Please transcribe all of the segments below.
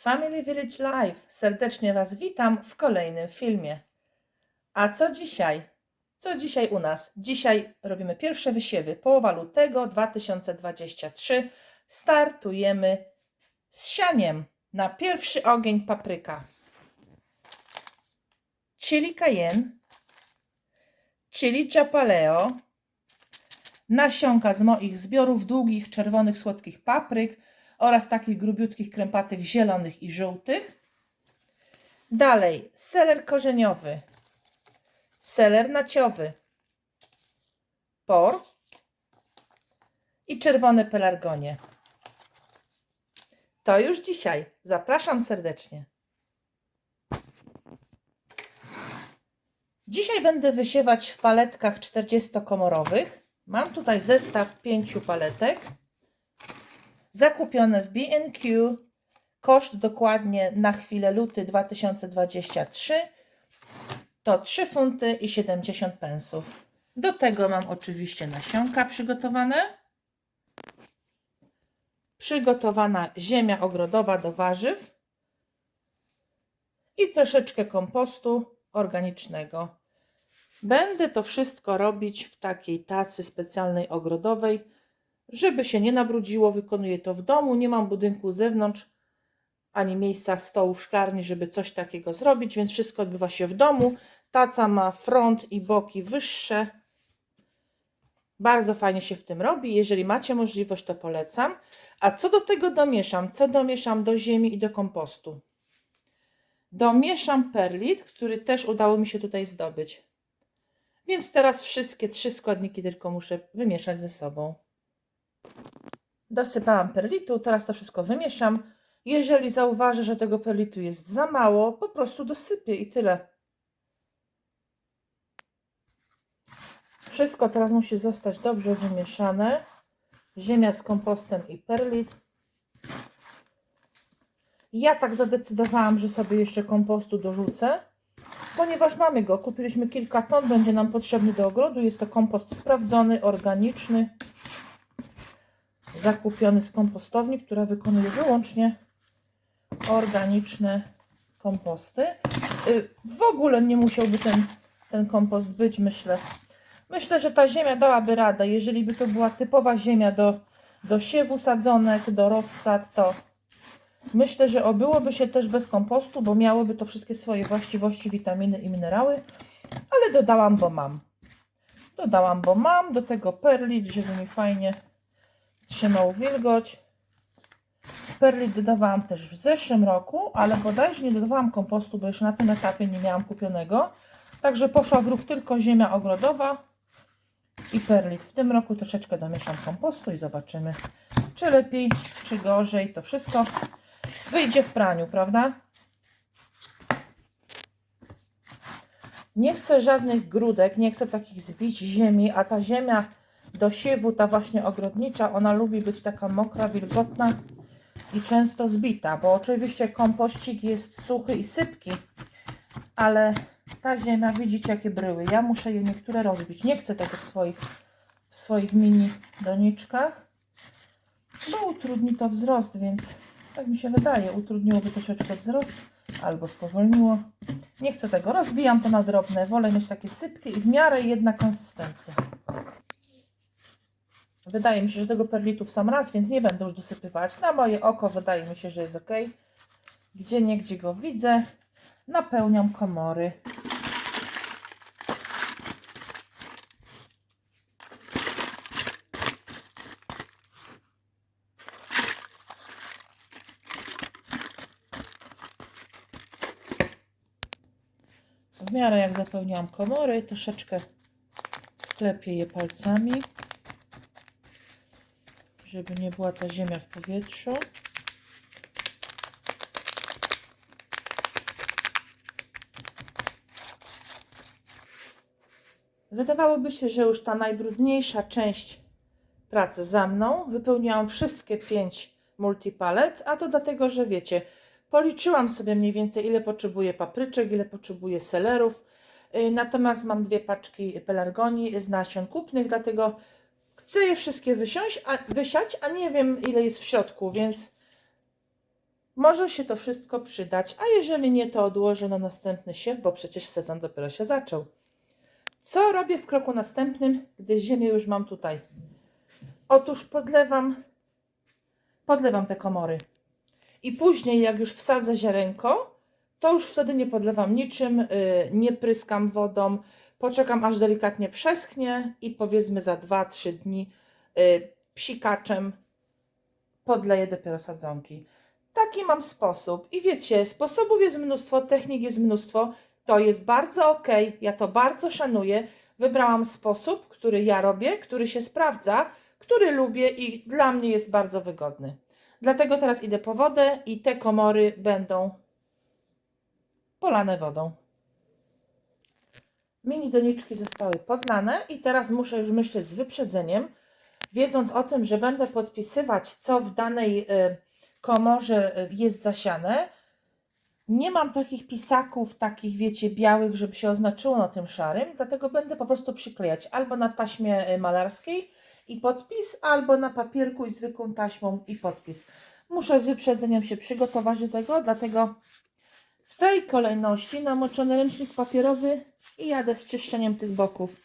Family Village Live. Serdecznie Was witam w kolejnym filmie. A co dzisiaj? Co dzisiaj u nas? Dzisiaj robimy pierwsze wysiewy. Połowa lutego 2023. Startujemy z sianiem. Na pierwszy ogień papryka. Chili cayenne. Chili chapaleo. Nasionka z moich zbiorów długich, czerwonych, słodkich papryk oraz takich grubiutkich, krępatych, zielonych i żółtych. Dalej seler korzeniowy, seler naciowy, por i czerwone pelargonie. To już dzisiaj. Zapraszam serdecznie. Dzisiaj będę wysiewać w paletkach 40-komorowych. Mam tutaj zestaw pięciu paletek zakupione w B&Q. Koszt dokładnie na chwilę luty 2023 to 3 funty i 70 pensów. Do tego mam oczywiście nasionka przygotowane. Przygotowana ziemia ogrodowa do warzyw i troszeczkę kompostu organicznego. Będę to wszystko robić w takiej tacy specjalnej ogrodowej, żeby się nie nabrudziło. Wykonuję to w domu, nie mam budynku z zewnątrz, ani miejsca stołu w szklarni, żeby coś takiego zrobić, więc wszystko odbywa się w domu. Taca ma front i boki wyższe. Bardzo fajnie się w tym robi. Jeżeli macie możliwość, to polecam. A co do tego domieszam? Co domieszam do ziemi i do kompostu? Domieszam perlit, który też udało mi się tutaj zdobyć. Więc teraz wszystkie trzy składniki tylko muszę wymieszać ze sobą. Dosypałam perlitu, teraz to wszystko wymieszam. Jeżeli zauważę, że tego perlitu jest za mało, po prostu dosypię i tyle. Wszystko teraz musi zostać dobrze wymieszane. Ziemia z kompostem i perlit. Ja tak zadecydowałam, że sobie jeszcze kompostu dorzucę, ponieważ mamy go. Kupiliśmy kilka ton, będzie nam potrzebny do ogrodu. Jest to kompost sprawdzony, organiczny zakupiony z kompostowni, która wykonuje wyłącznie organiczne komposty. Y, W ogóle nie musiałby ten, ten kompost być, myślę. Myślę, że ta ziemia dałaby radę. Jeżeli by to była typowa ziemia do, do siewu sadzonek, do rozsad, to myślę, że obyłoby się też bez kompostu, bo miałoby to wszystkie swoje właściwości, witaminy i minerały. Ale dodałam, bo mam. Dodałam, bo mam. Do tego perlit, żeby mi fajnie trzymał wilgoć. Perlit dodawałam też w zeszłym roku, ale bodajże nie dodawałam kompostu, bo jeszcze na tym etapie nie miałam kupionego. Także poszła w ruch tylko ziemia ogrodowa i perlit. W tym roku troszeczkę domieszam kompostu i zobaczymy, czy lepiej, czy gorzej. To wszystko wyjdzie w praniu, prawda? Nie chcę żadnych grudek, nie chcę takich zbić ziemi, a ta ziemia do siewu, ta właśnie ogrodnicza, ona lubi być taka mokra, wilgotna i często zbita, bo oczywiście kompościk jest suchy i sypki, ale ta ziemia, widzicie jakie bryły. Ja muszę je niektóre rozbić. Nie chcę tego w swoich, w swoich mini doniczkach, bo utrudni to wzrost, więc tak mi się wydaje, utrudniłoby troszeczkę wzrost albo spowolniło. Nie chcę tego, rozbijam to na drobne, wolę mieć takie sypki i w miarę jedna konsystencja. Wydaje mi się, że tego perlitu w sam raz, więc nie będę już dosypywać. Na moje oko wydaje mi się, że jest ok. Gdzie niegdzie go widzę, napełniam komory. W miarę jak zapełniłam komory, troszeczkę klepię je palcami żeby nie była ta ziemia w powietrzu. Wydawałoby się, że już ta najbrudniejsza część pracy za mną. Wypełniłam wszystkie pięć multipalet, a to dlatego, że wiecie, policzyłam sobie mniej więcej ile potrzebuję papryczek, ile potrzebuję selerów. Yy, Natomiast mam dwie paczki pelargonii z nasion kupnych, dlatego chcę je wszystkie wysiąść, a, wysiać, a nie wiem ile jest w środku, więc może się to wszystko przydać, a jeżeli nie, to odłożę na następny siew, bo przecież sezon dopiero się zaczął. Co robię w kroku następnym, gdy ziemię już mam tutaj? Otóż podlewam, podlewam te komory. I później, jak już wsadzę ziarenko, to już wtedy nie podlewam niczym, yy, nie pryskam wodą, poczekam aż delikatnie przeschnie i powiedzmy za 2-3 dni yy, psikaczem podleję dopiero sadzonki. Taki mam sposób. I wiecie, sposobów jest mnóstwo, technik jest mnóstwo. To jest bardzo ok, ja to bardzo szanuję. Wybrałam sposób, który ja robię, który się sprawdza, który lubię i dla mnie jest bardzo wygodny. Dlatego teraz idę po wodę i te komory będą polane wodą. Mini doniczki zostały podlane i teraz muszę już myśleć z wyprzedzeniem, wiedząc o tym, że będę podpisywać, co w danej y, komorze y, jest zasiane. Nie mam takich pisaków, takich wiecie, białych, żeby się oznaczyło na tym szarym, dlatego będę po prostu przyklejać albo na taśmie y, malarskiej i podpis, albo na papierku i zwykłą taśmą i podpis. Muszę z wyprzedzeniem się przygotować do tego, dlatego tej kolejności namoczony ręcznik papierowy i jadę z czyszczeniem tych boków.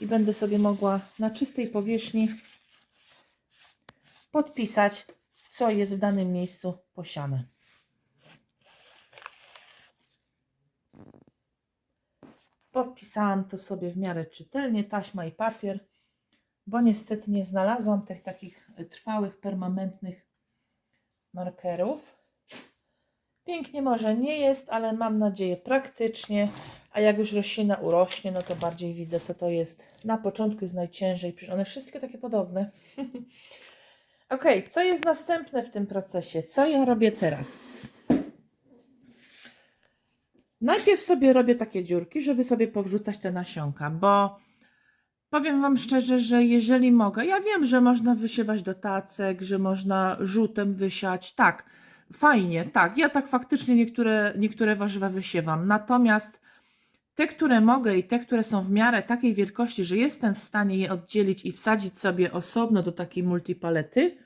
I będę sobie mogła na czystej powierzchni podpisać, co jest w danym miejscu posiane. Podpisałam to sobie w miarę czytelnie, taśma i papier, bo niestety nie znalazłam tych takich trwałych, permanentnych markerów. Pięknie może nie jest, ale mam nadzieję praktycznie, a jak już roślina urośnie, no to bardziej widzę, co to jest. Na początku jest najciężej, przecież one wszystkie takie podobne. Ok, co jest następne w tym procesie? Co ja robię teraz? Najpierw sobie robię takie dziurki, żeby sobie powrzucać te nasionka, bo powiem Wam szczerze, że jeżeli mogę, ja wiem, że można wysiewać do tacek, że można żółtem wysiać, tak, fajnie, tak, ja tak faktycznie niektóre, niektóre warzywa wysiewam, natomiast te, które mogę i te, które są w miarę takiej wielkości, że jestem w stanie je oddzielić i wsadzić sobie osobno do takiej multipalety,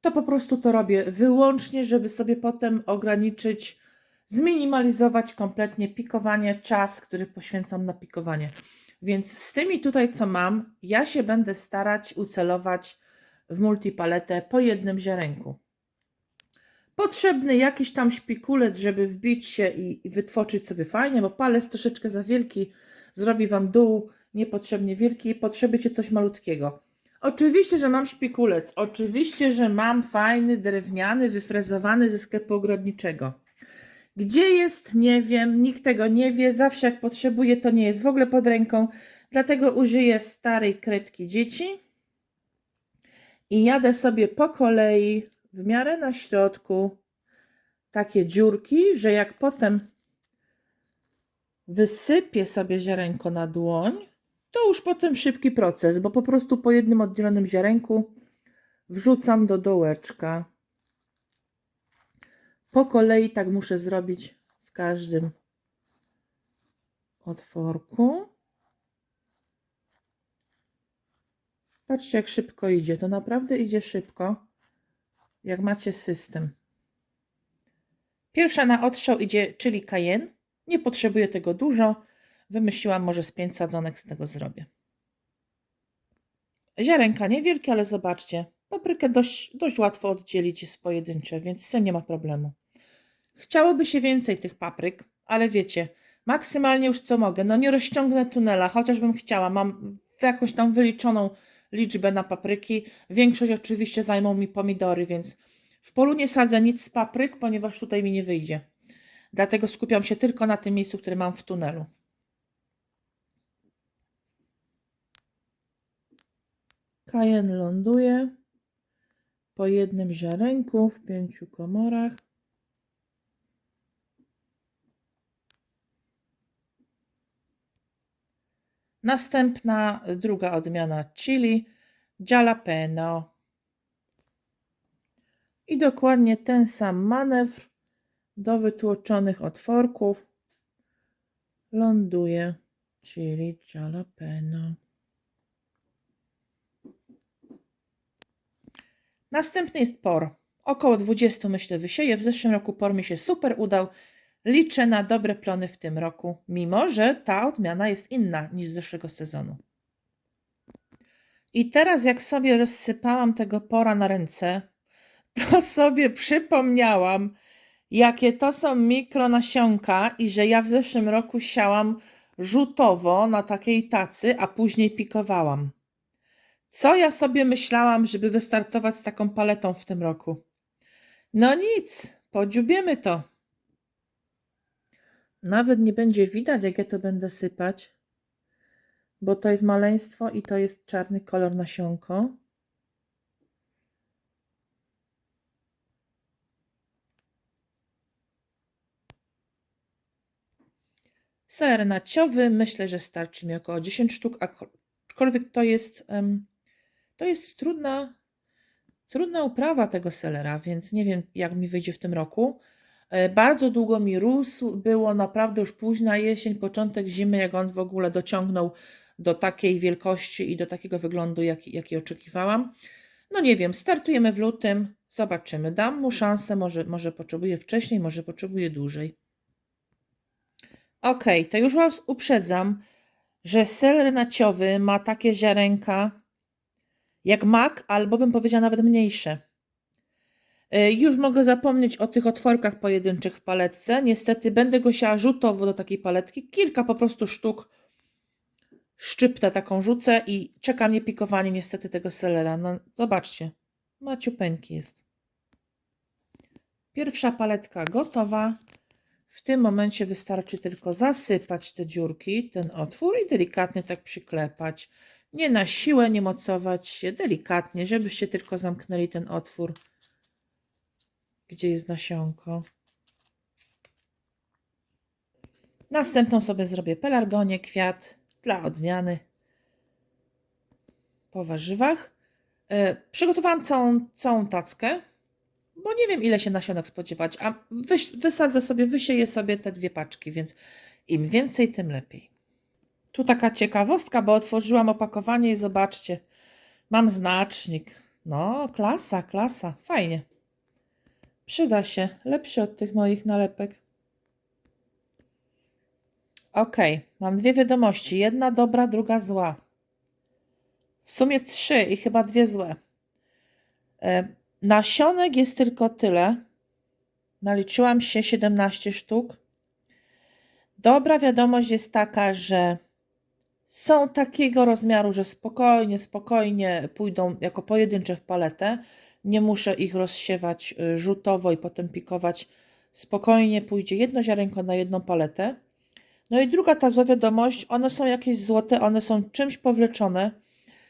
to po prostu to robię wyłącznie, żeby sobie potem ograniczyć, zminimalizować kompletnie pikowanie, czas, który poświęcam na pikowanie. Więc z tymi tutaj, co mam, ja się będę starać ucelować w multipaletę po jednym ziarenku. Potrzebny jakiś tam szpikulec, żeby wbić się i, i sobie fajnie, bo palec troszeczkę za wielki zrobi Wam dół niepotrzebnie wielki, potrzebujecie coś malutkiego. Oczywiście, że mam szpikulec, oczywiście, że mam fajny, drewniany, wyfrezowany ze sklepu ogrodniczego. Gdzie jest, nie wiem, nikt tego nie wie, zawsze jak potrzebuję, to nie jest w ogóle pod ręką, dlatego użyję starej kredki dzieci i jadę sobie po kolei w miarę na środku takie dziurki, że jak potem wysypię sobie ziarenko na dłoń, to już potem szybki proces, bo po prostu po jednym oddzielonym ziarenku wrzucam do dołeczka. Po kolei tak muszę zrobić w każdym otworku. Patrzcie, jak szybko idzie. To naprawdę idzie szybko jak macie system. Pierwsza na odstrzał idzie, czyli kajen. Nie potrzebuję tego dużo. Wymyśliłam, może z pięć sadzonek z tego zrobię. Ziarenka niewielkie, ale zobaczcie, paprykę dość, dość łatwo oddzielić jest pojedyncze, więc z tym nie ma problemu. Chciałoby się więcej tych papryk, ale wiecie, maksymalnie już co mogę. No nie rozciągnę tunela, chociażbym chciała. Mam jakąś tam wyliczoną liczbę na papryki. Większość oczywiście zajmą mi pomidory, więc w polu nie sadzę nic z papryk, ponieważ tutaj mi nie wyjdzie. Dlatego skupiam się tylko na tym miejscu, które mam w tunelu. Kajen ląduje po jednym ziarenku w pięciu komorach. Następna, druga odmiana chili, jalapeno. I dokładnie ten sam manewr do wytłoczonych otworków ląduje chili jalapeno. Następny jest por. Około 20 myślę wysieję. W zeszłym roku por mi się super udał. Liczę na dobre plony w tym roku, mimo że ta odmiana jest inna niż z zeszłego sezonu. I teraz, jak sobie rozsypałam tego pora na ręce, to sobie przypomniałam, jakie to są mikronasionka i że ja w zeszłym roku siałam rzutowo na takiej tacy, a później pikowałam. Co ja sobie myślałam, żeby wystartować z taką paletą w tym roku? No nic, podziubiemy to. Nawet nie będzie widać, jak ja to będę sypać, bo to jest maleństwo i to jest czarny kolor nasionko. Ser naciowy, myślę, że starczy mi około 10 sztuk, aczkolwiek to jest, to jest trudna, trudna uprawa tego selera, więc nie wiem, jak mi wyjdzie w tym roku. E, Bardzo długo mi rósł, było naprawdę już późna jesień, początek zimy, jak on w ogóle dociągnął do takiej wielkości i do takiego wyglądu, jaki, jaki oczekiwałam. No nie wiem, startujemy w lutym, zobaczymy. Dam mu szansę, może, może potrzebuje wcześniej, może potrzebuje dłużej. Ok, to już Was uprzedzam, że seler naciowy ma takie ziarenka jak mak, albo bym powiedziała nawet mniejsze. Y, Już mogę zapomnieć o tych otworkach pojedynczych w paletce. Niestety będę go siała rzutowo do takiej paletki. Kilka po prostu sztuk szczyptę taką rzucę i czeka mnie pikowanie niestety tego selera. No zobaczcie, maciupeńki jest. Pierwsza paletka gotowa. W tym momencie wystarczy tylko zasypać te dziurki, ten otwór i delikatnie tak przyklepać. Nie na siłę, nie mocować się, delikatnie, żebyście tylko zamknęli ten otwór, gdzie jest nasionko. Następną sobie zrobię pelargonię, kwiat dla odmiany po warzywach. E, Przygotowałam całą, całą tackę, bo nie wiem ile się nasionek spodziewać, a wysadzę sobie, wysieję sobie te dwie paczki, więc im więcej, tym lepiej. Tu taka ciekawostka, bo otworzyłam opakowanie i zobaczcie, mam znacznik. No, klasa, klasa, fajnie. Przyda się, lepszy od tych moich nalepek. Ok, mam dwie wiadomości. Jedna dobra, druga zła. W sumie trzy i chyba dwie złe. E, nasionek jest tylko tyle. Naliczyłam się 17 sztuk. Dobra wiadomość jest taka, że są takiego rozmiaru, że spokojnie, spokojnie pójdą jako pojedyncze w paletę. Nie muszę ich rozsiewać y, rzutowo i potem pikować. Spokojnie pójdzie jedno ziarenko na jedną paletę. No i druga ta zła wiadomość, one są jakieś złote, one są czymś powleczone.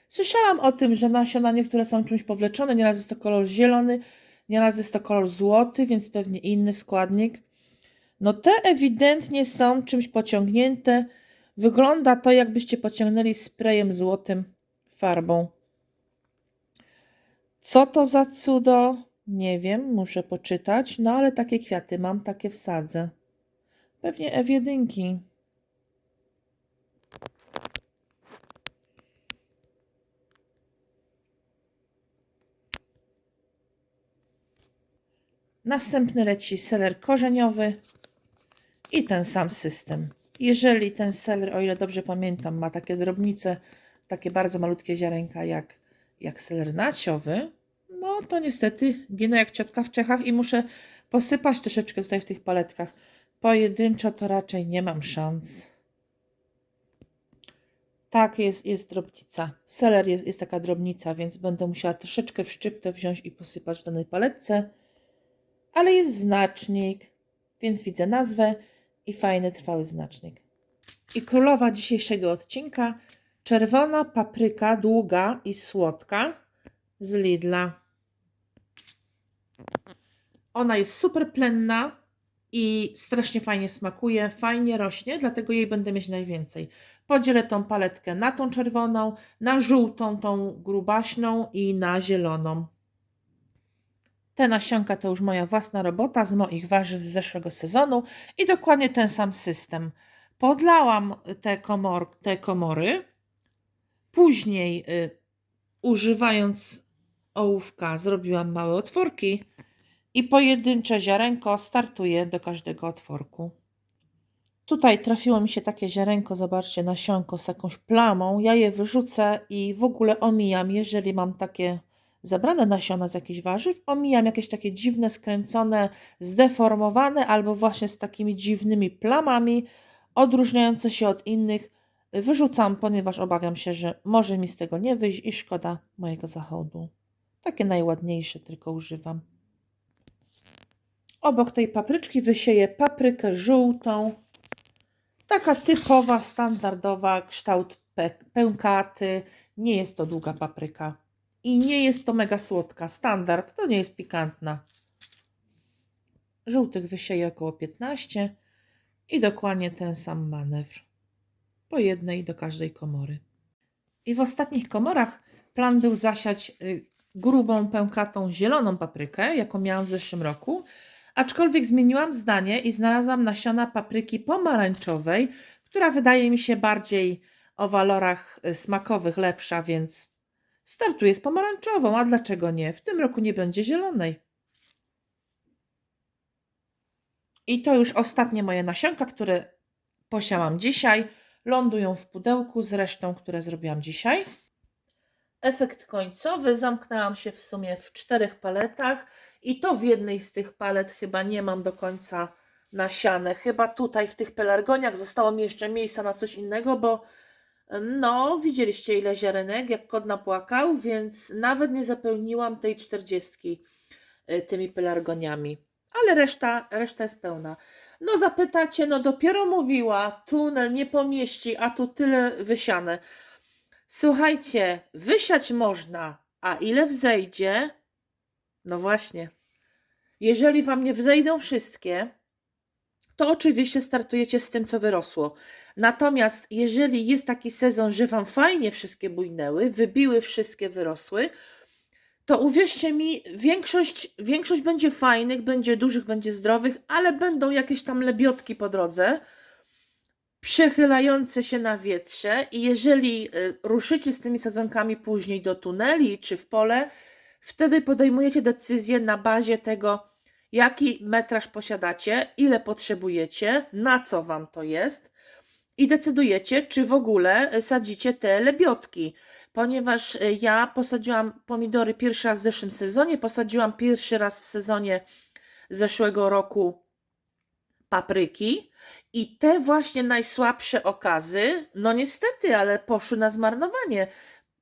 Słyszałam o tym, że nasiona niektóre są czymś powleczone, nieraz jest to kolor zielony, nieraz jest to kolor złoty, więc pewnie inny składnik. No te ewidentnie są czymś pociągnięte. Wygląda to, jakbyście pociągnęli sprayem złotym farbą. Co to za cudo? Nie wiem, muszę poczytać. No ale takie kwiaty mam, takie wsadzę. Pewnie F1. Następny leci seler korzeniowy i ten sam system. Jeżeli ten seler, o ile dobrze pamiętam, ma takie drobnice, takie bardzo malutkie ziarenka jak, jak seler naciowy, no to niestety ginę jak ciotka w Czechach i muszę posypać troszeczkę tutaj w tych paletkach. Pojedynczo to raczej nie mam szans. Tak, jest, jest drobnica. Seler jest, jest taka drobnica, więc będę musiała troszeczkę w szczyptę wziąć i posypać w danej paletce. Ale jest znacznik, więc widzę nazwę i fajny, trwały znacznik. I królowa dzisiejszego odcinka czerwona papryka długa i słodka z Lidla. Ona jest super plenna i strasznie fajnie smakuje, fajnie rośnie, dlatego jej będę mieć najwięcej. Podzielę tą paletkę na tą czerwoną, na żółtą, tą grubaśną i na zieloną. Te nasionka to już moja własna robota z moich warzyw z zeszłego sezonu i dokładnie ten sam system. Podlałam te, komor, te komory, później y, używając ołówka zrobiłam małe otworki i pojedyncze ziarenko startuje do każdego otworku. Tutaj trafiło mi się takie ziarenko, zobaczcie, nasionko z jakąś plamą. Ja je wyrzucę i w ogóle omijam, jeżeli mam takie zebrane nasiona z jakichś warzyw, omijam jakieś takie dziwne, skręcone, zdeformowane albo właśnie z takimi dziwnymi plamami, odróżniające się od innych. Wyrzucam, ponieważ obawiam się, że może mi z tego nie wyjść i szkoda mojego zachodu. Takie najładniejsze tylko używam. Obok tej papryczki wysieję paprykę żółtą. Taka typowa, standardowa, kształt pękaty. Nie jest to długa papryka. I nie jest to mega słodka. Standard, to nie jest pikantna. Żółtych wysieję około 15 i dokładnie ten sam manewr. Po jednej do każdej komory. I w ostatnich komorach plan był zasiać y, grubą, pękatą, zieloną paprykę, jaką miałam w zeszłym roku. Aczkolwiek zmieniłam zdanie i znalazłam nasiona papryki pomarańczowej, która wydaje mi się bardziej o walorach y, smakowych lepsza, więc startuję z pomarańczową. A dlaczego nie? W tym roku nie będzie zielonej. I to już ostatnie moje nasionka, które posiałam dzisiaj. Lądują w pudełku z resztą, które zrobiłam dzisiaj. Efekt końcowy zamknęłam się w sumie w czterech paletach i to w jednej z tych palet chyba nie mam do końca nasiane. Chyba tutaj w tych pelargoniach zostało mi jeszcze miejsca na coś innego, bo no, widzieliście ile ziarenek, jak kot napłakał, więc nawet nie zapełniłam tej czterdziestki y, tymi pelargoniami. Ale reszta, reszta jest pełna. No zapytacie, no dopiero mówiła, tunel nie pomieści, a tu tyle wysiane. Słuchajcie, wysiać można, a ile wzejdzie? No właśnie. Jeżeli wam nie wzejdą wszystkie, to oczywiście startujecie z tym, co wyrosło. Natomiast jeżeli jest taki sezon, że wam fajnie wszystkie bujnęły, wybiły wszystkie, wyrosły, to uwierzcie mi, większość, większość będzie fajnych, będzie dużych, będzie zdrowych, ale będą jakieś tam lebiotki po drodze, przechylające się na wietrze i jeżeli y, ruszycie z tymi sadzonkami później do tuneli czy w pole, wtedy podejmujecie decyzję na bazie tego, jaki metraż posiadacie, ile potrzebujecie, na co wam to jest i decydujecie, czy w ogóle y, sadzicie te lebiotki. Ponieważ y, ja posadziłam pomidory pierwszy raz w zeszłym sezonie, posadziłam pierwszy raz w sezonie zeszłego roku papryki i te właśnie najsłabsze okazy, no niestety, ale poszły na zmarnowanie.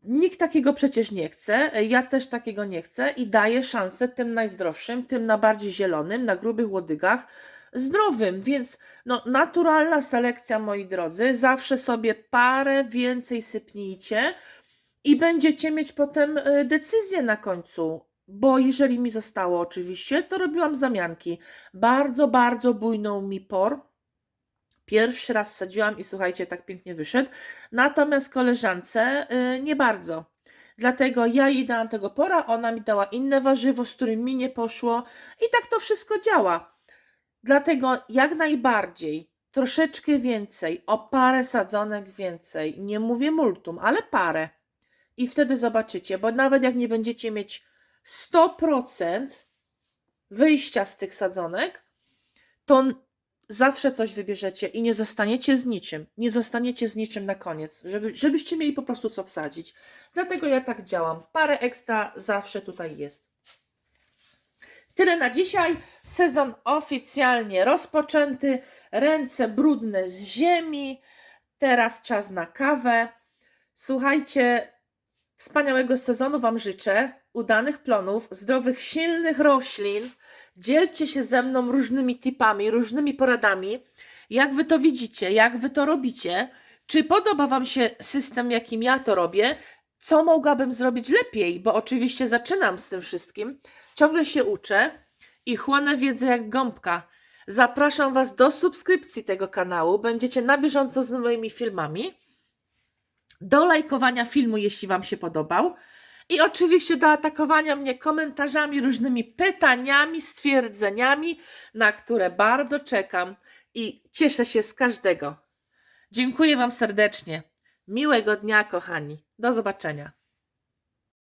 Nikt takiego przecież nie chce, ja też takiego nie chcę i daję szansę tym najzdrowszym, tym na bardziej zielonym, na grubych łodygach, zdrowym, więc no naturalna selekcja, moi drodzy, zawsze sobie parę więcej sypnijcie i będziecie mieć potem y, decyzję na końcu, bo jeżeli mi zostało oczywiście, to robiłam zamianki. Bardzo, bardzo bujną mi por. Pierwszy raz sadziłam i słuchajcie, tak pięknie wyszedł. Natomiast koleżance y, nie bardzo. Dlatego ja jej dałam tego pora, ona mi dała inne warzywo, z którym mi nie poszło i tak to wszystko działa. Dlatego jak najbardziej troszeczkę więcej, o parę sadzonek więcej. Nie mówię multum, ale parę. I wtedy zobaczycie, bo nawet jak nie będziecie mieć 100% wyjścia z tych sadzonek, to zawsze coś wybierzecie i nie zostaniecie z niczym. Nie zostaniecie z niczym na koniec, żeby, żebyście mieli po prostu co wsadzić. Dlatego ja tak działam. Parę ekstra zawsze tutaj jest. Tyle na dzisiaj. Sezon oficjalnie rozpoczęty. Ręce brudne z ziemi. Teraz czas na kawę. Słuchajcie, wspaniałego sezonu Wam życzę. Udanych plonów, zdrowych, silnych roślin. Dzielcie się ze mną różnymi tipami, różnymi poradami. Jak Wy to widzicie, jak Wy to robicie. Czy podoba Wam się system, jakim ja to robię? Co mogłabym zrobić lepiej? Bo oczywiście zaczynam z tym wszystkim. Ciągle się uczę i chłonę wiedzę jak gąbka. Zapraszam Was do subskrypcji tego kanału. Będziecie na bieżąco z moimi filmami. Do lajkowania filmu, jeśli Wam się podobał. I oczywiście do atakowania mnie komentarzami, różnymi pytaniami, stwierdzeniami, na które bardzo czekam i cieszę się z każdego. Dziękuję Wam serdecznie. Miłego dnia, kochani. Do zobaczenia.